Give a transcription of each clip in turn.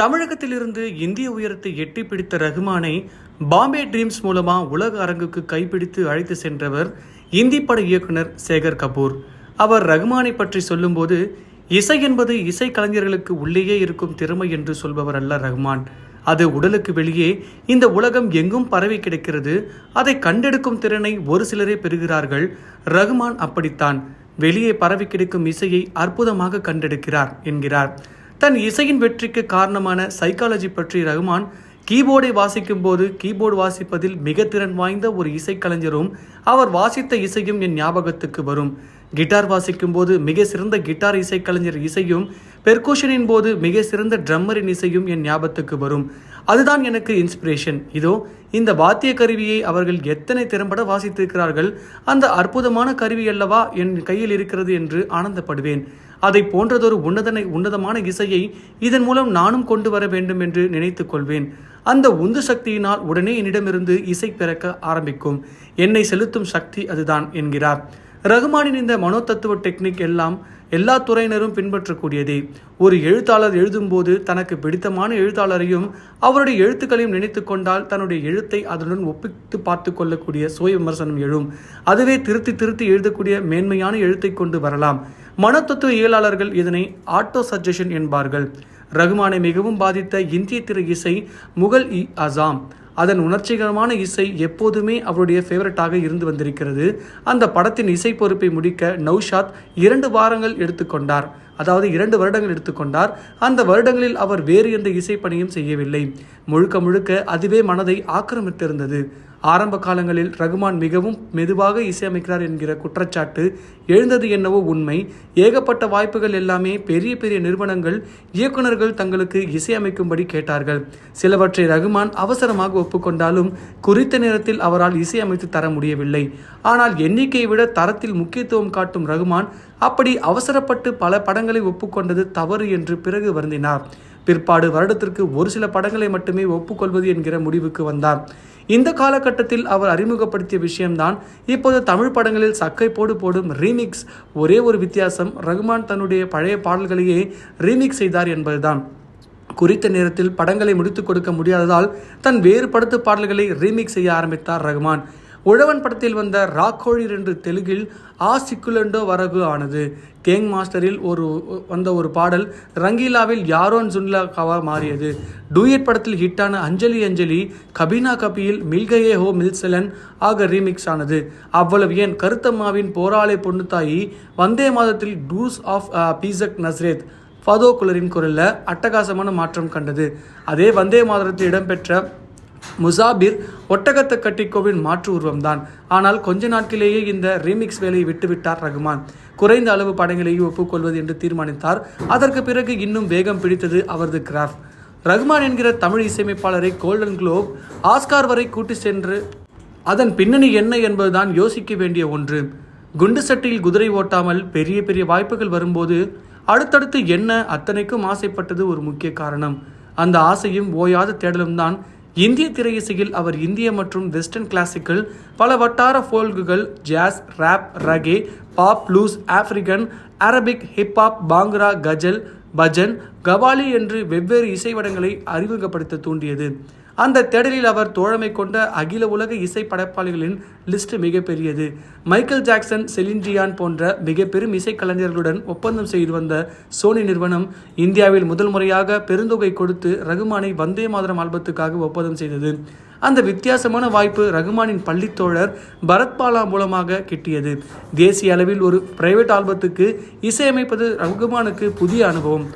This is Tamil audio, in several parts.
தமிழகத்திலிருந்து இந்திய உயரத்தை எட்டி பிடித்த ரகுமானை பாம்பே ட்ரீம்ஸ் மூலமா உலக அரங்குக்கு கைப்பிடித்து அழைத்து சென்றவர் இந்தி பட இயக்குனர் சேகர் கபூர். அவர் ரகுமானை பற்றி சொல்லும்போது இசை என்பது இசை கலைஞர்களுக்கு உள்ளேயே இருக்கும் திறமை என்று சொல்பவர் அல்ல ரகுமான். அது உடலுக்கு வெளியே இந்த உலகம் எங்கும் பரவி கிடக்கிறது. அதை கண்டெடுக்கும் திறனை ஒரு சிலரே பெறுகிறார்கள். ரகுமான் அப்படித்தான். வெளியே பரவி கிடைக்கும் இசையை அற்புதமாக கண்டெடுக்கிறார் என்கிறார். தன் இசையின் வெற்றிக்கு காரணமான சைக்காலஜி பற்றி ரகுமான் கீபோர்டை வாசிக்கும் போது கீபோர்டு வாசிப்பதில் மிக திறன் வாய்ந்த ஒரு இசைக்கலைஞரும் அவர் வாசித்த இசையும் என் ஞாபகத்துக்கு வரும். கிட்டார் வாசிக்கும் போது மிக சிறந்த கிட்டார் இசைக்கலைஞர் இசையும் பெர்கூஷனின் போது மிக சிறந்த ட்ரம்மரின் இசையும் என் ஞாபகத்துக்கு வரும். அதுதான் எனக்கு இன்ஸ்பிரேஷன் இதோ இந்த வாத்திய கருவியை அவர்கள் எத்தனை திறம்பட வாசித்திருக்கிறார்கள் அந்த அற்புதமான கருவி அல்லவா என் கையில் இருக்கிறது என்று ஆனந்தப்படுவேன். அதை போன்றதொரு உன்னதனை உன்னதமான இசையை இதன் மூலம் நானும் கொண்டு வர வேண்டும் என்று நினைத்துக் கொள்வேன். அந்த உந்து சக்தியினால் உடனே என்னிடமிருந்து இசை பிறக்க ஆரம்பிக்கும். என்னை செலுத்தும் சக்தி அதுதான் என்கிறார். ரகுமானின் இந்த மனோதத்துவ டெக்னிக் எல்லாம் எல்லா துறையினரும் பின்பற்றக்கூடியதே. ஒரு எழுத்தாளர் எழுதும்போது தனக்கு பிடித்தமான எழுத்தாளரையும் அவருடைய எழுத்துக்களையும் நினைத்து கொண்டால் தன்னுடைய எழுத்தை அதனுடன் ஒப்பிட்டு பார்த்து கொள்ளக்கூடிய சுய விமர்சனம் எழும். அதுவே திருத்தி திருத்தி எழுதக்கூடிய மேன்மையான எழுத்தை கொண்டு வரலாம். மனத்தத்துவ இயலாளர்கள் இதனை ஆட்டோ சஜஷன் என்பார்கள். ரகுமானை மிகவும் பாதித்த இந்திய திரை இசை முகல் இ அசாம். அதன் உணர்ச்சிகரமான இசை எப்போதுமே அவருடைய ஃபேவரட்டாக இருந்து வந்திருக்கிறது. அந்த படத்தின் இசை பொறுப்பை முடிக்க நௌஷாத் இரண்டு வாரங்கள் எடுத்துக்கொண்டார் அதாவது இரண்டு வருடங்கள் எடுத்துக்கொண்டார் அந்த வருடங்களில் அவர் வேறு எந்த இசைப்பணியும் செய்யவில்லை. முழுக்க முழுக்க அதுவே மனதை ஆக்கிரமித்திருந்தது. ஆரம்ப காலங்களில் ரகுமான் மிகவும் மெதுவாக இசையமைக்கிறார் என்கிற குற்றச்சாட்டு எழுந்தது என்னவோ உண்மை. ஏகப்பட்ட வாய்ப்புகள் எல்லாமே பெரிய பெரிய நிறுவனங்கள் இயக்குனர்கள் தங்களுக்கு இசையமைக்கும்படி கேட்டார்கள். சிலவற்றை ரகுமான் அவசரமாக ஒப்புக்கொண்டாலும் குறித்த நேரத்தில் அவரால் இசையமைத்து தர முடியவில்லை. ஆனால் எண்ணிக்கையை விட தரத்தில் முக்கியத்துவம் காட்டும் ரகுமான் அப்படி அவசரப்பட்டு பல படங்களை ஒப்புக்கொண்டது தவறு என்று பிறகு வருந்தினார். பிற்பாடு வருடத்திற்கு ஒரு சில படங்களை மட்டுமே ஒப்புக்கொள்வது என்கிற முடிவுக்கு வந்தார் இந்த காலகட்டத்தில் அவர் அறிமுகப்படுத்திய விஷயம்தான் இப்போது தமிழ் படங்களில் சக்கை போடு போடும் ரீமிக்ஸ். ஒரே ஒரு வித்தியாசம் ரகுமான் தன்னுடைய பழைய பாடல்களையே ரீமிக்ஸ் செய்தார் என்பதுதான். குறித்த நேரத்தில் படங்களை முடித்துக் கொடுக்க முடியாததால் தன் வேறு படத்து பாடல்களை ரீமிக்ஸ் செய்ய ஆரம்பித்தார் ரகுமான். உழவன் படத்தில் வந்த ராக்கோழி என்று தெலுங்கில் ஆ சிக்குலண்டோ வரகு ஆனது. கேங் மாஸ்டரில் ஒரு வந்த ஒரு பாடல் ரங்கீலாவில் யாரோன் ஜுன்லாக்காவா மாறியது. டூயட் படத்தில் ஹிட்டான அஞ்சலி அஞ்சலி கபீனா கபியில் மில்கையே ஹோ மில்சலன் ஆக ரீமிக்ஸ் ஆனது. அவ்வளவு ஏன்? கருத்தம்மாவின் போராளை பொண்ணுத்தாயி வந்தே மாதத்தில் டூஸ் ஆஃப் பீசக் நஸ்ரேத் ஃபதோ குலரின் குரலில் அட்டகாசமான மாற்றம் கண்டது. அதே வந்தே மாதத்தில் இடம்பெற்ற முசாபிர் ஒட்டகத்த கட்டிக்கோவின் மாற்று உருவம்தான். ஆனால் கொஞ்ச நாட்களிலேயே இந்த ரீமிக்ஸ் வேலையை விட்டுவிட்டார் ரகுமான். குறைந்த அளவு படங்களையே ஒப்புக்கொள்வது என்று தீர்மானித்தார். அதற்கு பிறகு இன்னும் வேகம் பிடித்தது அவரது கிராஃப்ட் ரகுமான் என்கிற தமிழ் இசையமைப்பாளரை கோல்டன் குளோப் ஆஸ்கார் வரை கூட்டி சென்று அதன் பின்னணி என்ன என்பதுதான் யோசிக்க வேண்டிய ஒன்று. குண்டு சட்டியில் குதிரை ஓட்டாமல் பெரிய பெரிய வாய்ப்புகள் வரும்போது அடுத்தடுத்து என்ன அத்தனைக்கும் ஆசைப்பட்டது ஒரு முக்கிய காரணம். அந்த ஆசையும் ஓயாத தேடலும் தான் இந்திய திரையிசையில் அவர் இந்திய மற்றும் வெஸ்டர்ன் கிளாசிக்கல் பல வட்டார ஃபோல்குகள் jazz rap reggae pop blues African Arabic hip hop bhangra ghazal bhajan qawwali என்று வெவ்வேறு இசைவடங்களை அறிமுகப்படுத்த தூண்டியது. அந்த தேடலில் அவர் தோழமை கொண்ட அகில உலக இசை படைப்பாளிகளின் லிஸ்ட் மிகப்பெரியது. மைக்கேல் ஜாக்சன் செலின்ஜியான் போன்ற மிக பெரும் இசைக்கலைஞர்களுடன் ஒப்பந்தம் செய்து வந்த சோனி நிறுவனம் இந்தியாவில் முதல் முறையாக பெருந்தொகை கொடுத்து ரகுமானை வந்தே மாதரம் ஆல்பத்துக்காக ஒப்பந்தம் செய்தது. அந்த வித்தியாசமான வாய்ப்பு ரகுமானின் பள்ளித்தோழர் பரத்பாலா மூலமாக கிட்டியது. தேசிய அளவில் ஒரு பிரைவேட் ஆல்பத்துக்கு இசையமைப்பது ரகுமானுக்கு புதிய அனுபவம்.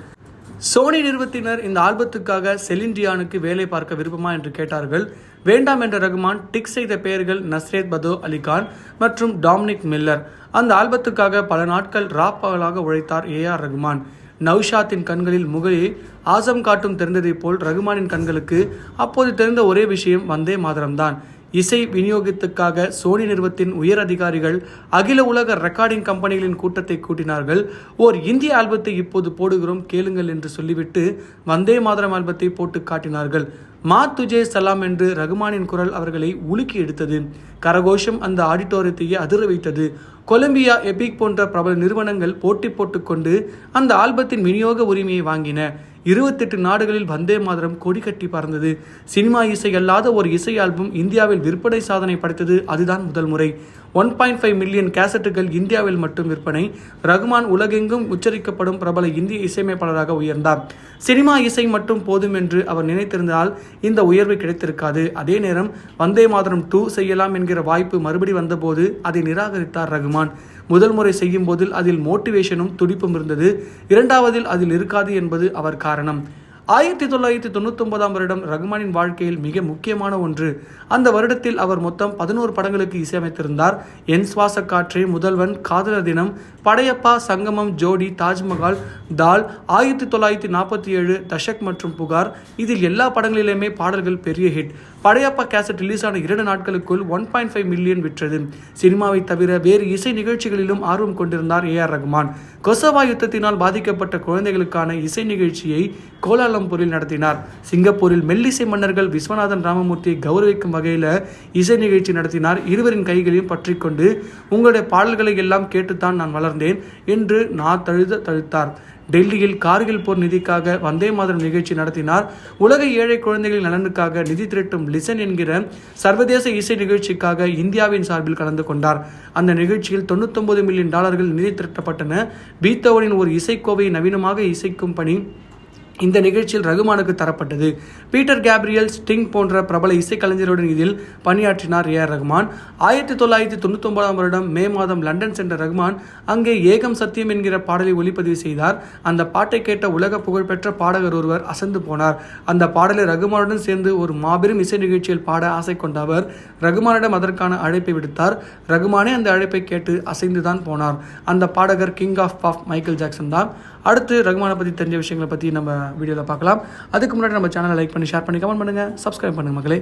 சோனி நிறுவத்தினர் இந்த ஆல்பத்துக்காக செலின்டியானுக்கு வேலை பார்க்க விருப்பமா என்று கேட்டார்கள். வேண்டாம் என்ற ரகுமான் டிக் செய்த பெயர்கள் நஸ்ரேத் பதோ அலிகான் மற்றும் டாமினிக் மில்லர். அந்த ஆல்பத்துக்காக பல நாட்கள் ராப்பகலாக உழைத்தார் ஏ ஆர் ரகுமான். நௌஷாத்தின் கண்களில் முகையை ஆசம் காட்டும் தெரிந்ததைப் போல் ரகுமானின் கண்களுக்கு அப்போது தெரிந்த ஒரே விஷயம் வந்தே மாதரம்தான். இசை விநியோகத்துக்காக சோனி நிறுவனத்தின் உயர் அதிகாரிகள் அகில உலக ரெக்கார்டிங் கம்பெனிகளின் கூட்டத்தை கூட்டினார்கள். ஓர் இந்திய ஆல்பத்தை இப்போது போடுகிறோம் கேளுங்கள் என்று சொல்லிவிட்டு வந்தே மாதரம் ஆல்பத்தை போட்டு காட்டினார்கள். மா துஜே சலாம் என்று ரகுமானின் குரல் அவர்களை உலுக்கி எடுத்தது. கரகோஷம் அந்த ஆடிட்டோரியத்தையே அதிர வைத்தது. கொலம்பியா எபிக் போன்ற பிரபல நிறுவனங்கள் போட்டி போட்டுக்கொண்டு அந்த ஆல்பத்தின் விநியோக உரிமையை வாங்கின. இருபத்தெட்டு நாடுகளில் வந்தே மாதரம் கொடி கட்டி பறந்தது. சினிமா இசை அல்லாத ஒரு இசை ஆல்பம் இந்தியாவில் விற்பனை சாதனை படைத்தது. அதுதான் முதல் முறை. ஒன் பாயிண்ட் ஃபைவ் மில்லியன் கேசட்டுகள் இந்தியாவில் மட்டும் விற்பனை. ரகுமான் உலகெங்கும் உச்சரிக்கப்படும் பிரபல இந்திய இசையமைப்பாளராக உயர்ந்தார். சினிமா இசை மட்டும் போதும் என்று அவர் நினைத்திருந்தால் இந்த உயர்வு கிடைத்திருக்காது. அதே நேரம் வந்தே மாதரம் டூ செய்யலாம் என்கிற வாய்ப்பு மறுபடி வந்தபோது அதை நிராகரித்தார் ரகுமான். முதல் முறை செய்யும் போதில் அதில் மோட்டிவேஷனும் துடிப்பும் இருந்தது. இரண்டாவதில் அதில் இருக்காது என்பது அவர் காரணம். ஆயிரத்தி தொள்ளாயிரத்தி தொண்ணூத்தொன்பதாம் வருடம் ரகுமானின் வாழ்க்கையில் மிக முக்கியமான ஒன்று. அந்த வருடத்தில் அவர் மொத்தம் பதினோரு படங்களுக்கு இசையமைத்திருந்தார். என் சுவாச காற்றே முதல்வன் காதலர் தினம் படையப்பா சங்கமம் ஜோடி தாஜ்மஹால் தால் ஆயிரத்தி தொள்ளாயிரத்தி நாற்பத்தி ஏழு தஷக் மற்றும் புகார். இதில் எல்லா படங்களிலுமே பாடல்கள் பெரிய ஹிட். படையப்பா கேசட் ரிலீஸ் ஆன இரண்டு நாட்களுக்குள் ஒன் பாயிண்ட் ஃபைவ் மில்லியன் விற்றது. சினிமாவை தவிர வேறு இசை நிகழ்ச்சிகளிலும் ஆர்வம் கொண்டிருந்தார் ஏ ஆர் ரகுமான். கொசவா யுத்தத்தினால் பாதிக்கப்பட்ட குழந்தைகளுக்கான இசை நிகழ்ச்சியை கோலாலம்பூரில் நடத்தினார். சிங்கப்பூரில் மெல்லிசை மன்னர்கள் விஸ்வநாதன் ராமமூர்த்தியை கௌரவிக்கும் வகையில் இசை நிகழ்ச்சி நடத்தினார். இருவரின் கைகளையும் பற்றி கொண்டு உங்களுடைய பாடல்களை எல்லாம் கேட்டுத்தான் நான் வளர்ந்தேன் என்று நான் தழுத தழுத்தார். டெல்லியில் கார்கில் போர் நிதிக்காக வந்தே மாதரம் நிகழ்ச்சி நடத்தினார். உலக ஏழை குழந்தைகளின் நலனுக்காக நிதி திரட்டும் லிசன் என்கிற சர்வதேச இசை நிகழ்ச்சிக்காக இந்தியாவின் சார்பில் கலந்து கொண்டார். அந்த நிகழ்ச்சியில் தொண்ணூத்தொன்பது மில்லியன் டாலர்கள் நிதி திரட்டப்பட்டன. பீத்தவனின் ஒரு இசைக்கோவையை நவீனமாக இசைக்கும் பணி இந்த நிகழ்ச்சியில் ரகுமானுக்கு தரப்பட்டது. பீட்டர் கேப்ரியல் ஸ்டிங் போன்ற பிரபல இசைக்கலைஞருடன் இதில் பணியாற்றினார் ஏ ஆர் ரகுமான். ஆயிரத்தி தொள்ளாயிரத்தி தொண்ணூத்தொன்பதாம் வருடம் மே மாதம் லண்டன் சென்ற ரகுமான் அங்கே ஏகம் சத்தியம் என்கிற பாடலை ஒளிப்பதிவு செய்தார். அந்த பாட்டை கேட்ட உலக புகழ்பெற்ற பாடகர் ஒருவர் அசந்து போனார். அந்த பாடலை ரகுமானுடன் சேர்ந்து ஒரு மாபெரும் இசை நிகழ்ச்சியில் பாட ஆசை கொண்ட அவர் ரகுமானிடம் அதற்கான அழைப்பை விடுத்தார். ரகுமானே அந்த அழைப்பை கேட்டு அசைந்துதான் போனார். அந்த பாடகர் king of pop Michael Jackson தான். அடுத்து ரகுமானை பற்றி தெரிஞ்ச விஷயங்களை பற்றி நம்ம வீடியோவில் பார்க்கலாம். அதுக்கு முன்னாடி நம்ம சேனலை லைக் பண்ணி ஷேர் பண்ணி கமெண்ட் பண்ணுங்கள் சப்ஸ்கிரைப் பண்ணுங்கள் மக்களே.